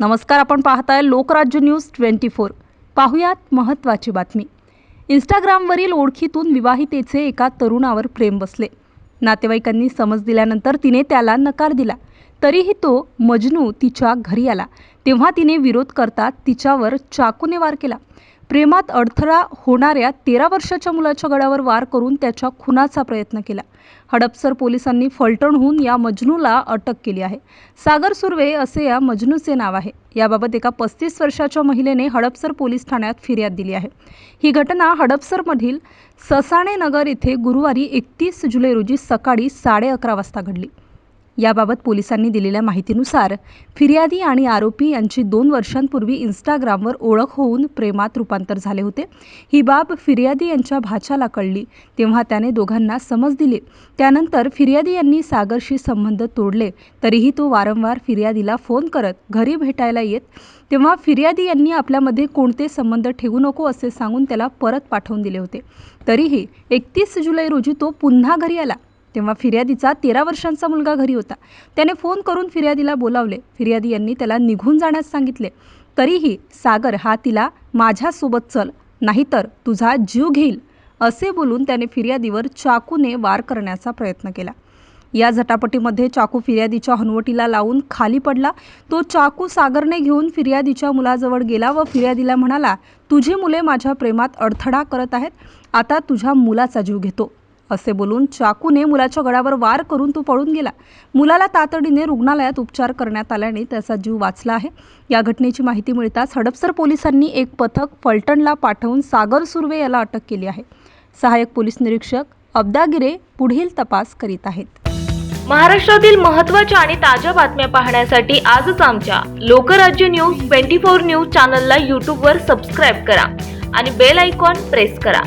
नमस्कार आपण पाहताय लोकराज्य न्यूज ट्वेंटी फोर. पाहुयात महत्त्वाची बातमी. इंस्टाग्रामवरील ओळखीतून विवाहितेचे एका तरुणावर प्रेम बसले. नातेवाईकांनी समज दिल्यानंतर तिने त्याला नकार दिला. तरीही तो मजनू तिच्या घरी आला. तेव्हा तिने विरोध करता तिच्यावर चाकूने वार केला. प्रेमात अडथळा होणाऱ्या तेरा वर्षाच्या मुलाच्या गळ्यावर वार करून त्याच्या खुनाचा प्रयत्न केला. हडपसर पोलिसांनी फलटणहून या मजनूला अटक केली आहे. सागर सुर्वे असे या मजनूचे नाव आहे. याबाबत एका पस्तीस वर्षाच्या महिलेने हडपसर पोलीस ठाण्यात फिर्याद दिली आहे. ही घटना हडपसरमधील ससाणे नगर येथे गुरुवारी एकतीस जुलै रोजी सकाळी साडे अकरा वाजता घडली. याबाबत पोलिसांनी दिलेल्या माहितीनुसार फिर्यादी आणि आरोपी यांची दोन वर्षांपूर्वी इंस्टाग्रामवर ओळख होऊन प्रेमात रूपांतर झाले होते. ही बाब फिर्यादी यांच्या भाच्याला कळली. तेव्हा त्याने दोघांना समज दिली. त्यानंतर फिर्यादी यांनी सागरशी संबंध तोडले. तरीही तो वारंवार फिर्यादीला फोन करत घरी भेटायला येत. तेव्हा फिर्यादी यांनी आपल्यामध्ये कोणते संबंध ठेवू नको असे सांगून त्याला परत पाठवून दिले होते. तरीही एकतीस जुलै रोजी तो पुन्हा घरी आला. तेव्हा फिर्यादीचा तेरा वर्षांचा मुलगा घरी होता. त्याने फोन करून फिर्यादीला बोलावले. फिर्यादी यांनी त्याला निघून जाण्यास सांगितले. तरीही सागर हा तिला माझ्यासोबत चल नाहीतर तुझा जीव घेईल असे बोलून त्याने फिर्यादीवर चाकूने वार करण्याचा प्रयत्न केला. या झटापटीमध्ये चाकू फिर्यादीच्या हनुवटीला लावून खाली पडला. तो चाकू सागरने घेऊन फिर्यादीच्या मुलाजवळ गेला व फिर्यादीला म्हणाला तुझी मुले माझ्या प्रेमात अडथळा करत आहेत. आता तुझ्या मुलाचा जीव घेतो. असे बोलून चाकूने मुलाच्या गळ्यावर वार करून तो पळून गेला. मुलाला तातडीने रुग्णालयात उपचार करण्यात आल्याने त्याचा जीव वाचला आहे. या घटनेची माहिती मिळताच हडपसर पोलिसांनी एक पथक फलटणला पाठवून सागर सुर्वे याला अटक केली आहे. सहाय्यक पोलीस निरीक्षक अब्दागिरे पुढील तपास करीत आहेत. महाराष्ट्रातील महत्त्वाच्या आणि ताज्या बातम्या पाहण्यासाठी आजच आमच्या Lokrajya news twenty four news चॅनलला यूट्यूबवर सबस्क्राईब करा आणि बेल आयकॉन प्रेस करा.